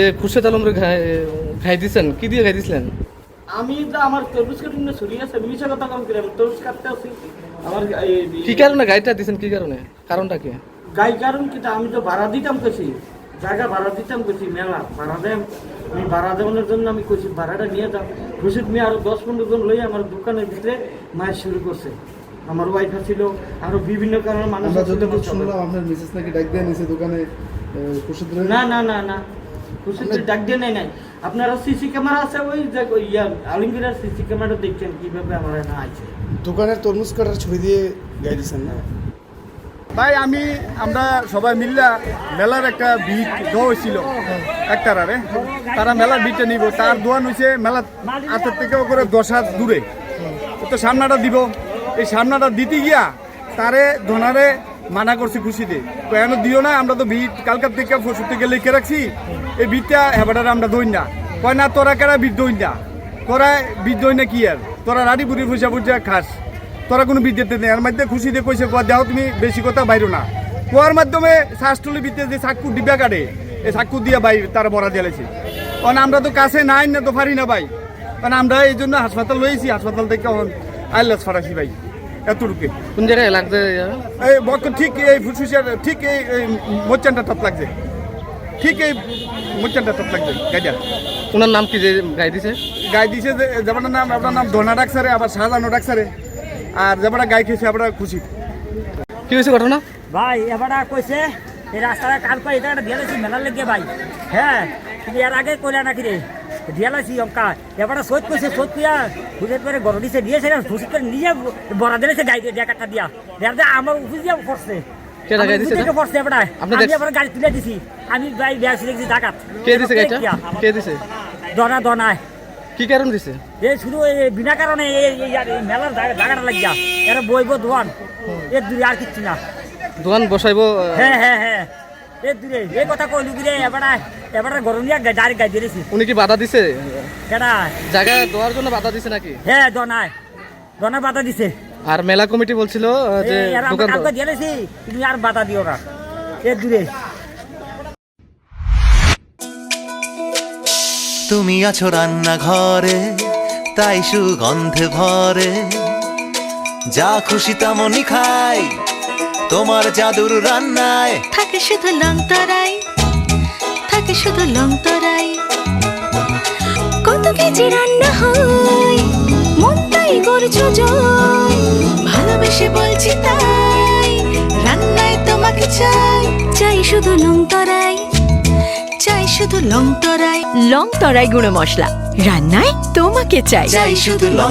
এ খুরশেদ আলমরে ঘাই দিছেন? কি দিয়ে খাই দিছিলেন? আমি তো আমার তরমুজ কাটিং না ছড়িয়ে আছে মিশা কথা কম করে আমি তরমুজ কাটতে আছি আমার এই- কি কারণে গাড়িটা দিছেন কি কারণে? কারণটা কি? গাই কারণ কি আমি তো ভাড়া দিতাম কেছি জায়গা ভাড়া দিতাম কেছি মেলা ভাড়া দেন। আমি ভাড়া দেওয়ানোর জন্য আমি কইছি ভাড়াটা নিয়ে যাও। রশিদ মিয়া আরও দশ পনেরো জন লই আমার দোকানের ভিতরে মায়ের শুরু করছে। আমার ওয়াইফ ছিল আরও বিভিন্ন কারণে মানুষ আপনার মিসেস নাকি ডাক দিয়ে নিছে দোকানে না না না না। রশিদ ডাক দিয়ে নেই। নাই আপনারা সিসি ক্যামেরা আছে ওই যে ওই ইয়া সিসি ক্যামেরা দেখছেন কীভাবে আমার এখানে আছে দোকানের তরমুজ কাটার ছবি দিয়ে গাই দিছেন না? ভাই আমি আমরা সবাই মিল্লা মেলার একটা ভিড় দেওয়া হয়েছিল একটারারে তারা মেলার ভিড়টা নিব। তার দোয়ান হয়েছে মেলা হাতের থেকেও করে দশ হাত দূরে। তো সামনাটা দিব। এই সামনাটা দিতে গিয়া তারে ধনারে মানা করছি খুশিতে। কেন দিও না, আমরা তো ভিড় কালকার থেকে পশু থেকে লিখে রাখছি, এই ভিড়টা হেবাটারে আমরা দই না। কয় না, তোরা কেরা ভিড় দই না? তোরা ভিড় দই না কি আর? তোরা রাড়ি বুড়ি ফুসা ফুসা খাস। তোরা কোনো বিদ্যুৎ নেই। এর দিয়ে কইছে, কোয়া দেখো তুমি বেশি কথা বাইরো না। কোয়ার মাধ্যমে শ্বাসটলি বিদ্যুৎ যে চাক্কু ডিব্বা কাটে এই চাক্কু দিয়ে বাইর তারা বড়া দিয়েছে কারণ আমরা তো কাছে নাই না, তো পারি না ভাই। কারণ আমরা এই জন্য হাসপাতাল লইছি, হাসপাতাল থেকে এখন আইলাস ফাটাছি ভাই। এতটুকু। কোন জায়গায় লাগছে এই বক্ক ঠিক এই ফুসফুসের ঠিক এই মোচানটা টপ লাগছে। ঠিক এই মোচানটা টপ লাগছে গাইডা ওনার নাম কি যে গাই দিছে? গাই দিছে যে যেমন নাম আপনার নাম ধনা ডাকসারে আবার শাহজাহানো ডাকসারে আর যেমন গাই খেয়েছে আমরা খুশি। কি হয়েছে ঘটনা? ভাই এবারে কইছে এই রাস্তাটা কাল করে এটা একটা দিয়ালাইছি মেলার লেগে ভাই। হ্যাঁ এর আগে কইলা নাকি রে? দিয়ালাইছি অঙ্কা। এবারে সোদ কইছে সোদ কুইয়া খুঁজে করে গরম দিছে দিয়েছে না খুশি করে নিয়ে বড়া দিয়েছে গাড়ি দিয়ে একটা দিয়া। দেখ দে আমার দিয়ে পড়ছে আমি দনা দনায় কি কারণ দিছে? এই শুধু বিনা কারণে মেলার জায়গাটা লাগিয়া। এরা বইব দোয়ান। এর দূরে আর কিচ্ছু না। বসাইবো হ্যাঁ হ্যাঁ হ্যাঁ। এ দূরে এই কথা কইলু কি রে এবারে এবারে গরম নিয়ে গাড়ি গাড়ি দিয়েছি উনি কি বাধা দিছে? কেডা? জায়গা দেওয়ার জন্য বাধা দিছে নাকি? হ্যাঁ দনায় দনা বাধা দিছে। আর মেলা কমিটি বলছিল আহ, যে দোকান কালকে দিয়েছি তুমি আর বাধা দিও না। এ দূরে। তুমি আছো রান্নাঘরে তাই সুগন্ধে ভরে। যা খুশি তেমনই খাই তোমার জাদুর রান্নায়। থাকে শুধু লং তরাই থাকে শুধু লং তরাই। কত কেজি রান্না হয় মন তাই করছ জয়। ভালোবেসে বলছি তাই রান্নায় তোমাকে চাই। চাই শুধু লং তরাই চাই শুধু লং তরাই। লং তরাই গুঁড়ো মশলা রান্নায় তোমাকে চাই। চাই শুধু লং